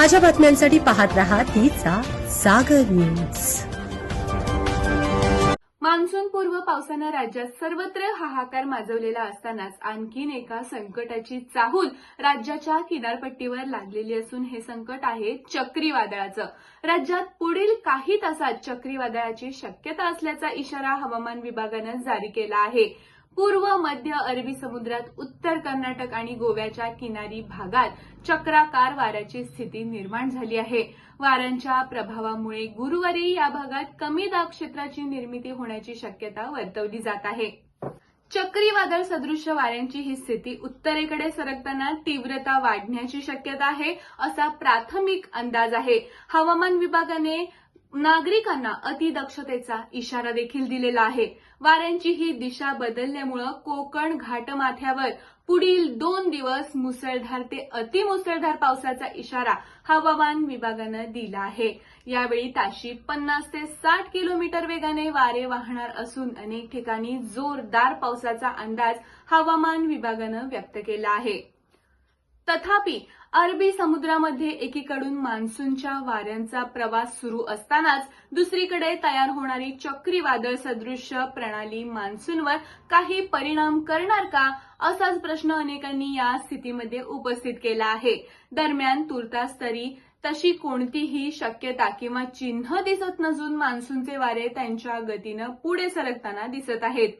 ताज्या बातम्यांसाठी पाहत राहा तिचा सागर न्यूज. मान्सून पूर्व पावसानं राज्यात सर्वत्र हाहाकार माजवलेला असतानाच आणखीन एका संकटाची चाहूल राज्याच्या किनारपट्टीवर लागलेली असून हे संकट आहे चक्रीवादळाचं. राज्यात पुढील काही तासात चक्रीवादळाची शक्यता असल्याचा इशारा हवामान विभागानं जारी केला आहे. पूर्व मध्य अरबी समुद्रात उत्तर कर्नाटक आणि गोव्याच्या किनारी भागात चक्राकार वाऱ्याची स्थिती निर्माण झाली आहे. वाऱ्यांच्या प्रभावामुळे गुरुवारी या भागात कमी दाब क्षेत्राची निर्मिती होण्याची शक्यता वर्तवली जात आहे. चक्रीवादळ सदृश्य वाऱ्यांची ही स्थिती उत्तरेकडे सरकताना तीव्रता वाढण्याची शक्यता आहे असा प्राथमिक अंदाज आहे. हवामान विभागाने नागरिकांना अतिदक्षतेचा इशारा देखील दिलेला आहे. वाऱ्यांची ही दिशा बदलल्यामुळं कोकण घाटमाथ्यावर पुढील दोन दिवस मुसळधार ते अतिमुसळधार पावसाचा इशारा हवामान विभागानं दिला आहे. यावेळी ताशी पन्नास ते साठ किलोमीटर वेगाने वारे वाहणार असून अनेक ठिकाणी जोरदार पावसाचा अंदाज हवामान विभागानं व्यक्त केला आहे. तथापि अरबी समुद्रामध्ये एकीकडून मान्सूनच्या वाऱ्यांचा प्रवास सुरू असतानाच दुसरीकडे तयार होणारी चक्रीवादळ सदृश्य प्रणाली मान्सूनवर काही परिणाम करणार का असाच प्रश्न अनेकांनी या स्थितीमध्ये उपस्थित केला आहे. दरम्यान तुर्तास तरी तशी कोणतीही शक्यता किंवा चिन्ह दिसत नसून मान्सूनचे वारे त्यांच्या गतीनं पुढे सरकताना दिसत आहेत.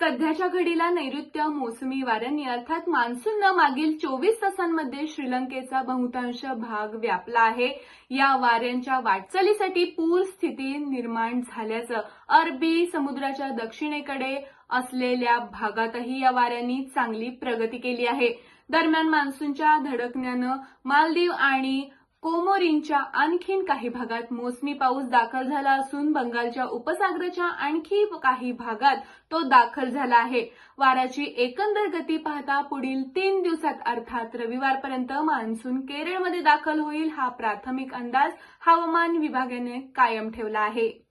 सध्याच्या घडीला नैऋत्य मोसमी वाऱ्यांनी अर्थात मान्सूननं मागील चोवीस तासांमध्ये श्रीलंकेचा बहुतांश भाग व्यापला आहे. या वाऱ्यांच्या वाटचालीसाठी पूर स्थिती निर्माण झाल्याचं अरबी समुद्राच्या दक्षिणेकडे असलेल्या भागातही या वाऱ्यांनी चांगली प्रगती केली आहे. दरम्यान मान्सूनच्या धडकण्यानं मालदीव आणि कोमोरींच्या आणखीन काही भागात मोसमी पाऊस दाखल झाला असून बंगालच्या उपसागराच्या आणखी काही भागात तो दाखल झाला आहे. वाराची एकंदर गती पाहता पुढील तीन दिवसात अर्थात रविवारपर्यंत मान्सून केरळमध्ये दाखल होईल हा प्राथमिक अंदाज हवामान विभागाने कायम ठेवला आहे.